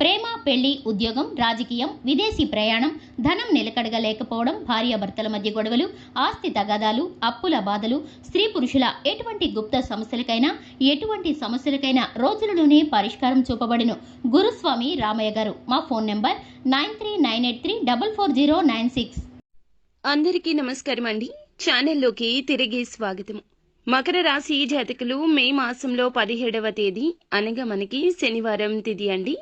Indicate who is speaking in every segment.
Speaker 1: ప్రేమ పెళ్ళి ఉద్యోగం రాజకీయం విదేశీ ప్రయాణం ధనం నిలకడగా లేకపోవడం భార్యాభర్తల మధ్య గొడవలు ఆస్తి తగాదాలు అప్పుల బాధలు స్త్రీ పురుషుల ఎటువంటి గుప్త సమస్యలకైనా ఎటువంటి సమస్యలకైనా రోజులలోనే పరిష్కారం చూపబడిను. గురుస్వామి రామయ్య గారు మా phone number nine three nine eight three double four zero nine six.
Speaker 2: అందరికీ నమస్కారం అండి. ఛానల్లోకి తిరిగి స్వాగతం. మకర రాశి జాతకులు మే మాసంలో పదిహేడవ తేదీ అనగా మనకి శనివారం తిది అండి.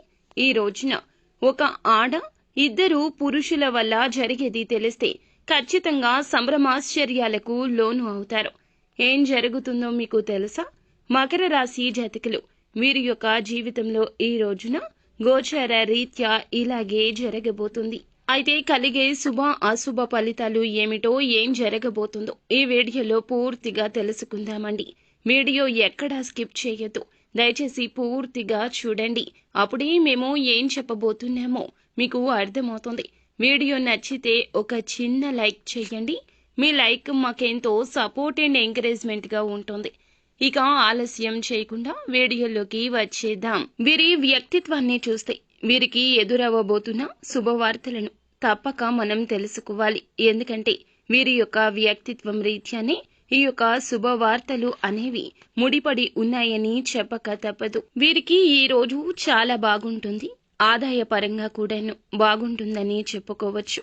Speaker 2: ఈ రోజున ఒక ఆడ ఇద్దరు పురుషుల వల్ల జరిగేది తెలిస్తే ఖచ్చితంగా సంభ్రమాశ్చర్యాలకు లోను అవుతారు. ఏం జరుగుతుందో మీకు తెలుసా? మకర రాశి జాతకులు వీరి యొక్క జీవితంలో ఈ రోజున గోచర రీత్యా ఇలాగే జరగబోతుంది. అయితే కలిగే శుభ అశుభ ఫలితాలు ఏమిటో ఏం జరగబోతుందో ఈ వీడియోలో పూర్తిగా తెలుసుకుందామండి. వీడియో ఎక్కడా స్కిప్ చేయొద్దు. దయచేసి పూర్తిగా చూడండి. అప్పుడే మేము ఏం చెప్పబోతున్నామో మీకు అర్థమవుతుంది. వీడియో నచ్చితే ఒక చిన్న లైక్ చేయండి. మీ లైక్ మాకెంతో సపోర్ట్ అండ్ ఎంకరేజ్మెంట్గా ఉంటుంది. ఇక ఆలస్యం చేయకుండా వీడియోలోకి వచ్చేద్దాం. వీరి వ్యక్తిత్వాన్ని చూస్తే వీరికి ఎదురవ్వబోతున్న శుభవార్తలను తప్పక మనం తెలుసుకోవాలి. ఎందుకంటే వీరి యొక్క వ్యక్తిత్వం రీత్యానే ఈ యొక్క శుభవార్తలు అనేవి ముడిపడి ఉన్నాయని చెప్పక తప్పదు. వీరికి ఈ రోజు చాలా బాగుంటుంది. ఆదాయ పరంగా కూడాను బాగుంటుందని చెప్పుకోవచ్చు.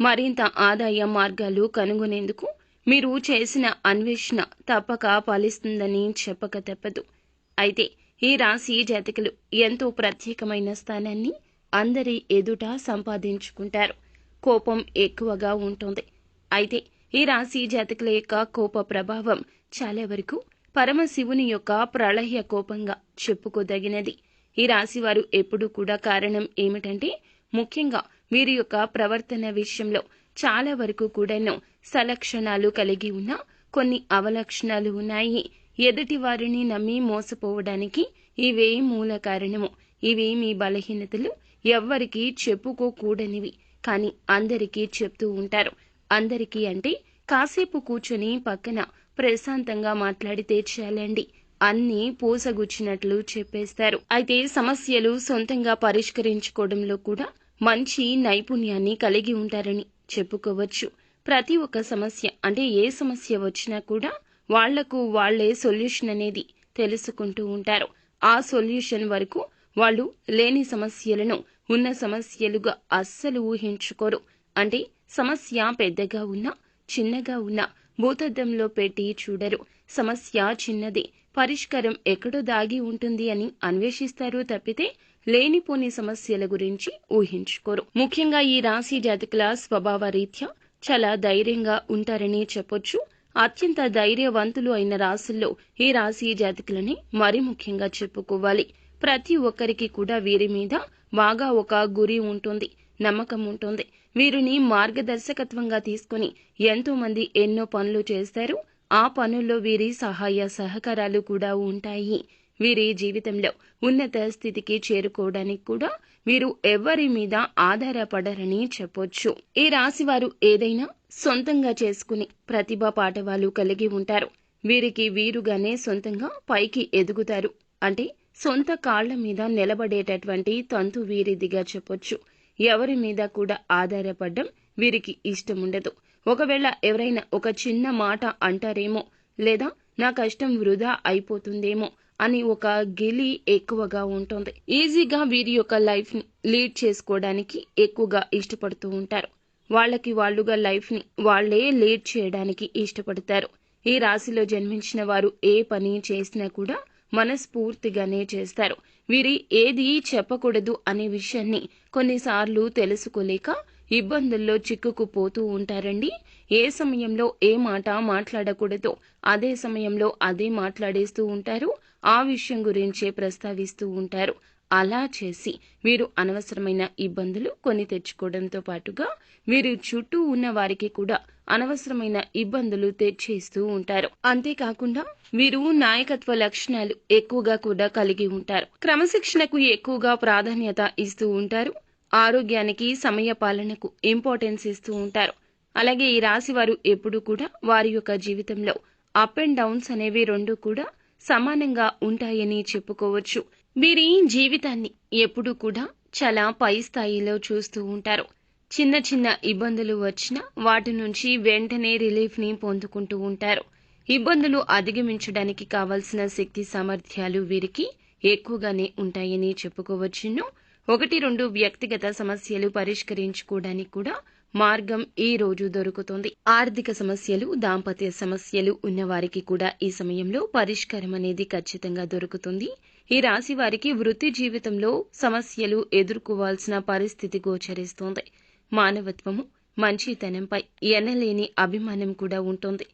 Speaker 2: మరింత ఆదాయ మార్గాలు కనుగొనేందుకు మీరు చేసిన అన్వేషణ తప్పక ఫలిస్తుందని చెప్పక తప్పదు. అయితే ఈ రాశి జాతకులు ఎంతో ప్రత్యేకమైన స్థానాన్ని అందరి ఎదుట సంపాదించుకుంటారు. కోపం ఎక్కువగా ఉంటుంది. అయితే ఈ రాశి జాతకుల యొక్క కోప ప్రభావం చాలా వరకు పరమశివుని యొక్క ప్రళయ కోపంగా చెప్పుకోదగినది. ఈ రాశి వారు ఎప్పుడూ కూడా కారణం ఏమిటంటే ముఖ్యంగా వీరి యొక్క ప్రవర్తన విషయంలో చాలా వరకు కూడాను సలక్షణాలు కలిగి ఉన్న కొన్ని అవలక్షణాలు ఉన్నాయి. ఎదుటి వారిని నమ్మి మోసపోవడానికి ఇవే మూల కారణము. ఇవి మీ బలహీనతలు ఎవ్వరికీ చెప్పుకోకూడనివి. కానీ అందరికీ చెప్తూ ఉంటారు. అందరికీ అంటే కాసేపు కూర్చుని పక్కన ప్రశాంతంగా మాట్లాడితే చాలండి. అన్నీ పూసగుచ్చినట్లు చెప్పేస్తారు. అయితే సమస్యలు సొంతంగా పరిష్కరించుకోవడంలో కూడా మంచి నైపుణ్యాన్ని కలిగి ఉంటారని చెప్పుకోవచ్చు. ప్రతి ఒక్క సమస్య అంటే ఏ సమస్య వచ్చినా కూడా వాళ్ళకు వాళ్ళే సొల్యూషన్ అనేది తెలుసుకుంటూ ఉంటారు. ఆ సొల్యూషన్ వరకు వాళ్ళు లేని సమస్యలను ఉన్న సమస్యలుగా అస్సలు ఊహించుకోరు. అంటే సమస్య పెద్దగా ఉన్నా చిన్నగా ఉన్నా భూతద్దంలో పెట్టి చూడరు. సమస్య చిన్నది. పరిష్కారం ఎక్కడో దాగి ఉంటుంది అని అన్వేషిస్తారు తప్పితే లేనిపోని సమస్యల గురించి ఊహించుకోరు. ముఖ్యంగా ఈ రాశి జాతకుల స్వభావ రీత్యా చాలా ధైర్యంగా ఉంటారని చెప్పొచ్చు. అత్యంత ధైర్యవంతులు అయిన రాశుల్లో ఈ రాశి జాతకులని మరి ముఖ్యంగా చెప్పుకోవాలి. ప్రతి ఒక్కరికి కూడా వీరి మీద బాగా ఒక గురి ఉంటుంది నమ్మకం ఉంటుంది. వీరిని మార్గదర్శకత్వంగా తీసుకుని ఎంతో మంది ఎన్నో పనులు చేస్తారు. ఆ పనుల్లో వీరి సహాయ సహకారాలు కూడా ఉంటాయి. వీరి జీవితంలో ఉన్నత స్థితికి చేరుకోవడానికి కూడా వీరు ఎవరి మీద ఆధారపడరని చెప్పొచ్చు. ఈ రాశి వారు ఏదైనా సొంతంగా చేసుకుని ప్రతిభ పాఠవాలు కలిగి ఉంటారు. వీరికి వీరుగానే సొంతంగా పైకి ఎదుగుతారు. అంటే సొంత కాళ్ళ మీద నిలబడేటటువంటి తంతు వీరిదిగా చెప్పొచ్చు. ఎవరి మీద కూడా ఆధారపడడం వీరికి ఇష్టముండదు. ఒకవేళ ఎవరైనా ఒక చిన్న మాట అంటారేమో లేదా నా కష్టం వృధా అయిపోతుందేమో అని ఒక గిలి ఎక్కువగా ఉంటుంది. ఈజీగా వీరి యొక్క లైఫ్ని లీడ్ చేసుకోవడానికి ఎక్కువగా ఇష్టపడుతూ ఉంటారు. వాళ్ళకి వాళ్ళుగా లైఫ్ని వాళ్ళే లీడ్ చేయడానికి ఇష్టపడతారు. ఈ రాశిలో జన్మించిన వారు ఏ పని చేసినా కూడా మనస్ఫూర్తిగానే చేస్తారు. వీరి ఏది చెప్పకూడదు అనే విషయాన్ని కొన్నిసార్లు తెలుసుకోలేక ఇబ్బందుల్లో చిక్కుకుపోతూ ఉంటారండి. ఏ సమయంలో ఏ మాట మాట్లాడకూడదో అదే సమయంలో అదే మాట్లాడేస్తూ ఉంటారు. ఆ విషయం గురించే ప్రస్తావిస్తూ ఉంటారు. అలా చేసి వీరు అనవసరమైన ఇబ్బందులు కొని తెచ్చుకోవడంతో పాటుగా వీరి చుట్టూ ఉన్న వారికి కూడా అనవసరమైన ఇబ్బందులు తెచ్చేస్తూ ఉంటారు. అంతేకాకుండా వీరు నాయకత్వ లక్షణాలు ఎక్కువగా కూడా కలిగి ఉంటారు. క్రమశిక్షణకు ఎక్కువగా ప్రాధాన్యత ఇస్తూ ఉంటారు. ఆరోగ్యానికి సమయ పాలనకు ఇంపార్టెన్స్ ఇస్తూ ఉంటారు. అలాగే ఈ రాశి వారు ఎప్పుడు కూడా వారి యొక్క జీవితంలో అప్ అండ్ డౌన్స్ అనేవి రెండు కూడా సమానంగా ఉంటాయని చెప్పుకోవచ్చు. వీరి జీవితాన్ని ఎప్పుడు కూడా చాలా పై స్థాయిలో చూస్తూ ఉంటారు. చిన్న చిన్న ఇబ్బందులు వచ్చినా వాటి నుంచి వెంటనే రిలీఫ్ని పొందుకుంటూ ఉంటారు. ఇబ్బందులు అధిగమించడానికి కావలసిన శక్తి సామర్థ్యాలు వీరికి ఎక్కువగానే ఉంటాయని చెప్పుకోవచ్చును. ఒకటి రెండు వ్యక్తిగత సమస్యలు పరిష్కరించుకోవడానికి కూడా మార్గం ఈ రోజు దొరుకుతుంది. ఆర్థిక సమస్యలు దాంపత్య సమస్యలు ఉన్నవారికి కూడా ఈ సమయంలో పరిష్కారం అనేది ఖచ్చితంగా దొరుకుతుంది. ఈ రాశి వారికి వృత్తి జీవితంలో సమస్యలు ఎదుర్కోవాల్సిన పరిస్థితి గోచరిస్తోంది. మానవత్వము మంచితనంపై ఎనలేని అభిమానం కూడా ఉంటుంది.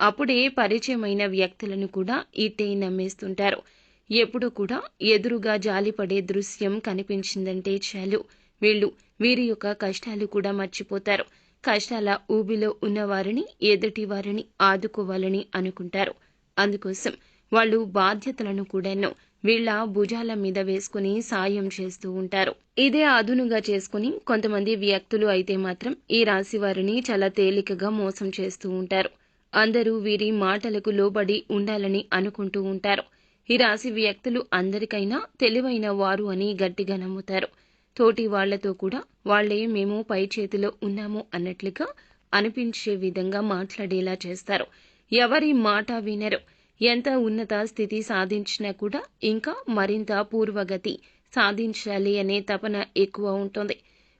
Speaker 2: అప్పుడే పరిచయమైన వ్యక్తులను కూడా ఇట్టే నమ్మేస్తుంటారు. ఎప్పుడు కూడా ఎదురుగా జాలిపడే దృశ్యం కనిపించిందంటే చాలు. వీళ్ళు వీరి యొక్క కష్టాలు కూడా మర్చిపోతారు. కష్టాల ఊబిలో ఉన్నవారిని ఎదుటివారిని ఎదుటి వారిని ఆదుకోవాలని అనుకుంటారు. అందుకోసం వాళ్ళు బాధ్యతలను కూడాను వీళ్ళ భుజాల మీద వేసుకుని సాయం చేస్తూ ఉంటారు. ఇదే అదునుగా చేసుకుని కొంతమంది వ్యక్తులు అయితే మాత్రం ఈ రాశి వారిని చాలా తేలికగా మోసం చేస్తూ ఉంటారు. అందరూ వీరి మాటలకు లోబడి ఉండాలని అనుకుంటూ ఉంటారు. ఈ రాశి వ్యక్తులు అందరికైనా తెలివైన వారు అని గట్టిగా నమ్ముతారు. తోటి వాళ్ళతో కూడా వాళ్ళే మేము పై చేతిలో ఉన్నాము అన్నట్లుగా అనిపించే విధంగా మాట్లాడేలా చేస్తారు. ఎవరి మాట వినరు. ఎంత ఉన్నత స్థితి సాధించినా కూడా ఇంకా మరింత పూర్వగతి సాధించాలి అనే తపన ఎక్కువ ఉంటుంది.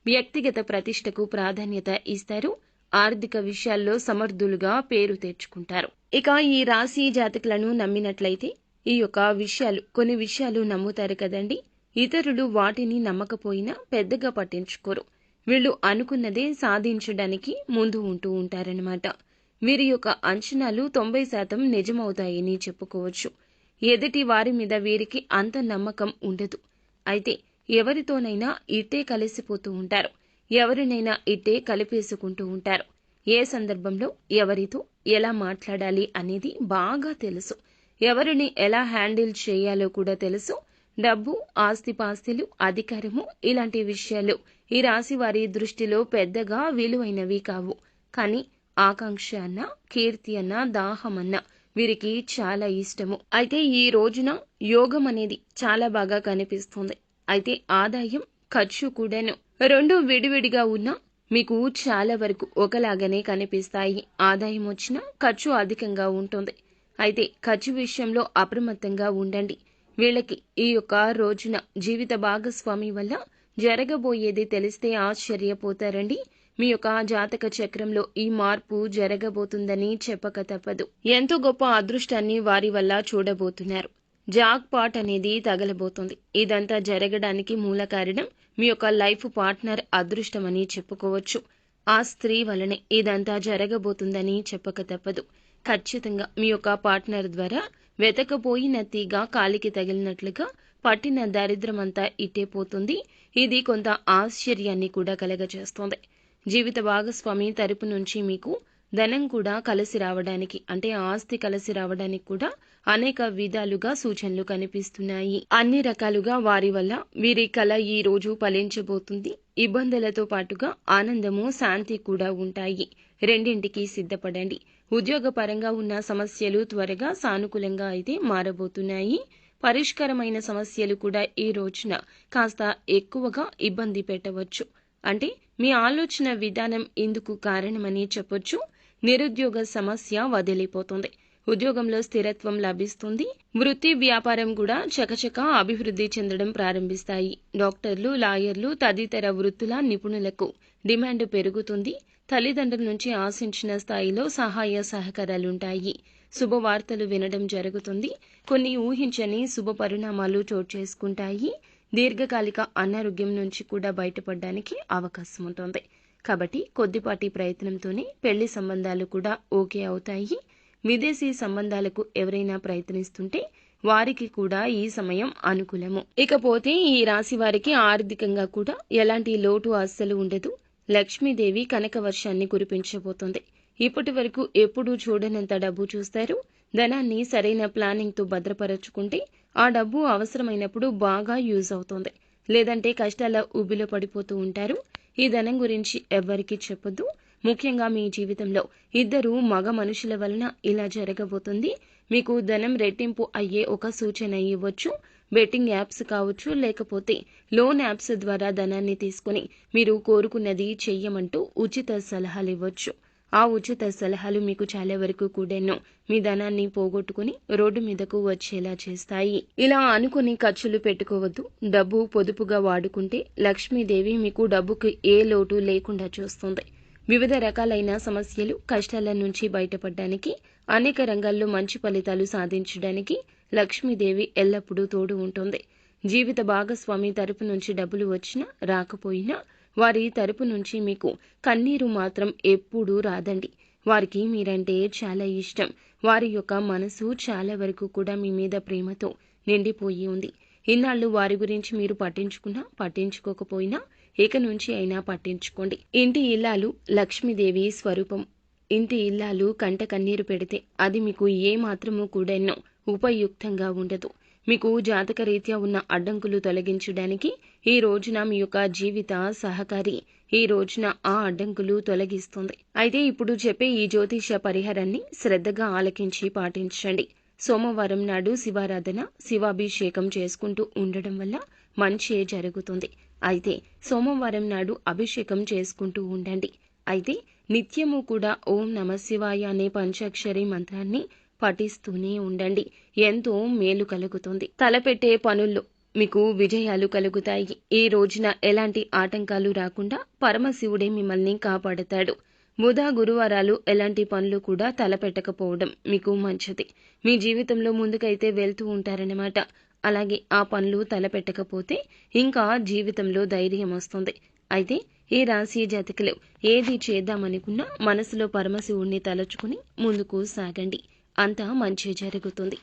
Speaker 2: వ్యక్తిగత ప్రతిష్టకు ప్రాధాన్యత ఇస్తారు. ఆర్థిక విషయాల్లో సమర్థులుగా పేరు తెచ్చుకుంటారు. ఇక ఈ రాశి జాతకులను నమ్మినట్లయితే ఈ యొక్క విషయాలు కొన్ని విషయాలు నమ్ముతారు కదండి. ఇతరులు వాటిని నమ్మకపోయినా పెద్దగా పట్టించుకోరు. వీళ్ళు అనుకున్నదే సాధించడానికి ముందు ఉంటూ ఉంటారనమాట వీరి యొక్క అంచనాలు తొంభై శాతం నిజమవుతాయని చెప్పుకోవచ్చు. ఎదుటి వారి మీద వీరికి అంత నమ్మకం ఉండదు. అయితే ఎవరితోనైనా ఇట్టే కలిసిపోతూ ఉంటారు. ఎవరినైనా ఇట్టే కలిపేసుకుంటూ ఉంటారు. ఏ సందర్భంలో ఎవరితో ఎలా మాట్లాడాలి అనేది బాగా తెలుసు. ఎవరిని ఎలా హ్యాండిల్ చేయాలో కూడా తెలుసు. డబ్బు ఆస్తిపాస్తులు అధికారము ఇలాంటి విషయాలు ఈ రాశి వారి దృష్టిలో పెద్దగా విలువైనవి కావు. కానీ ఆకాంక్ష అన్న కీర్తి అన్న దాహం అన్న వీరికి చాలా ఇష్టము. అయితే ఈ రోజున యోగం అనేది చాలా బాగా కనిపిస్తుంది. అయితే ఆదాయం ఖర్చు కూడాను. రెండు విడివిడిగా ఉన్నా మీకు చాలా వరకు ఒకలాగానే కనిపిస్తాయి. ఆదాయం వచ్చినా ఖర్చు అధికంగా ఉంటుంది. అయితే ఖర్చు విషయంలో అప్రమత్తంగా ఉండండి. వీళ్ళకి ఈ యొక్క రోజున జీవిత భాగస్వామి వల్ల జరగబోయేది తెలిస్తే ఆశ్చర్యపోతారండి. మీ యొక్క జాతక చక్రంలో ఈ మార్పు జరగబోతుందని చెప్పక తప్పదు. ఎంతో గొప్ప అదృష్టాన్ని వారి వల్ల చూడబోతున్నారు. జాక్ పాట్ అనేది తగలబోతుంది. ఇదంతా జరగడానికి మూల కారణం మీ యొక్క లైఫ్ పార్ట్నర్ అదృష్టమని చెప్పుకోవచ్చు. ఆ స్త్రీ వలనే ఇదంతా జరగబోతుందని చెప్పక తప్పదు. ఖచ్చితంగా మీ యొక్క పార్ట్నర్ ద్వారా వెతకపోయిన తీగ కాలికి తగిలినట్లుగా పట్టిన దరిద్రమంతా ఇట్టే పోతుంది. ఇది కొంత ఆశ్చర్యాన్ని కూడా కలగజేస్తోంది. జీవిత భాగస్వామి తరపు నుంచి మీకు ధనం కూడా కలిసి రావడానికి అంటే ఆస్తి కలిసి రావడానికి కూడా అనేక విధాలుగా సూచనలు కనిపిస్తున్నాయి. అన్ని రకాలుగా వారి వల్ల వీరి కళ ఈ రోజు ఫలించబోతుంది. ఇబ్బందులతో పాటుగా ఆనందము శాంతి కూడా ఉంటాయి. రెండింటికి సిద్ధపడండి. ఉద్యోగపరంగా ఉన్న సమస్యలు త్వరగా సానుకూలంగా అయితే మారబోతున్నాయి. పరిష్కారమైన సమస్యలు కూడా ఈ రోజున కాస్త ఎక్కువగా ఇబ్బంది పెట్టవచ్చు. అంటే మీ ఆలోచన విధానం ఇందుకు కారణమని చెప్పొచ్చు. నిరుద్యోగ సమస్య వదిలిపోతుంది. ఉద్యోగంలో స్థిరత్వం లభిస్తుంది. వృత్తి వ్యాపారం కూడా చకచక అభివృద్ధి చెందడం ప్రారంభిస్తాయి. డాక్టర్లు లాయర్లు తదితర వృత్తుల నిపుణులకు డిమాండ్ పెరుగుతుంది. తల్లిదండ్రుల నుంచి ఆశించిన స్థాయిలో సహాయ సహకారాలుంటాయి. శుభవార్తలు వినడం జరుగుతుంది. కొన్ని ఊహించని శుభ పరిణామాలు చోటు చేసుకుంటాయి. దీర్ఘకాలిక అనారోగ్యం నుంచి కూడా బయటపడడానికి అవకాశం ఉంటుంది. కాబట్టి కొద్దిపాటి ప్రయత్నంతోనే పెళ్ళి సంబంధాలు కూడా ఓకే అవుతాయి. విదేశీ సంబంధాలకు ఎవరైనా ప్రయత్నిస్తుంటే వారికి కూడా ఈ సమయం అనుకూలము. ఇకపోతే ఈ రాశి వారికి ఆర్థికంగా కూడా ఎలాంటి లోటు అస్సలు ఉండదు. లక్ష్మీదేవి కనక వర్షాన్ని కురిపించబోతోంది. ఇప్పటి వరకు ఎప్పుడూ చూడనంత డబ్బు చూస్తారు. ధనాన్ని సరైన ప్లానింగ్తో భద్రపరచుకుంటే ఆ డబ్బు అవసరమైనప్పుడు బాగా యూజ్ అవుతుంది. లేదంటే కష్టాల ఉబిలో పడిపోతూ ఉంటారు. ఈ ధనం గురించి ఎవ్వరికీ చెప్పొద్దు. ముఖ్యంగా మీ జీవితంలో ఇద్దరు మగ మనుషుల వలన ఇలా జరగబోతుంది. మీకు ధనం రెట్టింపు అయ్యే ఒక సూచన ఇవ్వచ్చు. బెట్టింగ్ యాప్స్ కావచ్చు లేకపోతే లోన్ యాప్స్ ద్వారా ధనాన్ని తీసుకుని మీరు కోరుకున్నది చెయ్యమంటూ ఉచిత సలహాలు ఇవ్వచ్చు ఆ ఉచిత సలహాలు మీకు చాలా వరకు కూడాను మీ ధనాన్ని పోగొట్టుకుని రోడ్డు మీదకు వచ్చేలా చేస్తాయి. ఇలా అనుకుని ఖర్చులు పెట్టుకోవద్దు. డబ్బు పొదుపుగా వాడుకుంటే లక్ష్మీదేవి మీకు డబ్బుకు ఏ లోటు లేకుండా చూస్తుంది. వివిధ రకాలైన సమస్యలు కష్టాల నుంచి బయటపడడానికి అనేక రంగాల్లో మంచి ఫలితాలు సాధించడానికి లక్ష్మీదేవి ఎల్లప్పుడూ తోడు ఉంటుంది. జీవిత భాగస్వామి తరపు నుంచి డబ్బులు వచ్చినా రాకపోయినా వారి తరపు నుంచి మీకు కన్నీరు మాత్రం ఎప్పుడూ రాదండి. వారికి మీరంటే చాలా ఇష్టం. వారి యొక్క మనసు చాలా వరకు కూడా మీ మీద ప్రేమతో నిండిపోయి ఉంది. ఇన్నాళ్ళు వారి గురించి మీరు పట్టించుకున్నా పట్టించుకోకపోయినా ఇక నుంచి అయినా పట్టించుకోండి. ఇంటి ఇల్లాలు లక్ష్మీదేవి స్వరూపం. ఇంటి ఇల్లాలు కంట కన్నీరు పెడితే అది మీకు ఏ మాత్రము కూడాను ఉపయుక్తంగా ఉండదు. మీకు జాతక రీత్యా ఉన్న అడ్డంకులు తొలగించడానికి ఈ రోజున మీ యొక్క జీవిత సహకారి ఈ రోజున ఆ అడ్డంకులు తొలగిస్తుంది. అయితే ఇప్పుడు చెప్పే ఈ జ్యోతిష పరిహారాన్ని శ్రద్ధగా ఆలకించి పాటించండి. సోమవారం నాడు శివారాధన శివాభిషేకం చేసుకుంటూ ఉండడం వల్ల మంచి జరుగుతుంది. అయితే సోమవారం నాడు అభిషేకం చేసుకుంటూ ఉండండి. అయితే నిత్యము కూడా ఓం నమ శివాయ అనే పంచాక్షరి మంత్రాన్ని పఠిస్తూనే ఉండండి. ఎంతో మేలు కలుగుతుంది. తలపెట్టే పనుల్లో మీకు విజయాలు కలుగుతాయి. ఈ రోజున ఎలాంటి ఆటంకాలు రాకుండా పరమశివుడే మిమ్మల్ని కాపాడతాడు. బుధ గురువారాలు ఎలాంటి పనులు కూడా తలపెట్టకపోవడం మీకు మంచిది. మీ జీవితంలో ముందుకైతే వెళ్తూ ఉంటారన్నమాట. అలాగే ఆ పనులు తలపెట్టకపోతే ఇంకా జీవితంలో ధైర్యం వస్తుంది. అయితే ఈ రాశి జాతకులు ఏది చేద్దామనుకున్నా మనసులో పరమశివుణ్ణి తలుచుకుని ముందుకు సాగండి. అంతా మంచి జరుగుతుంది.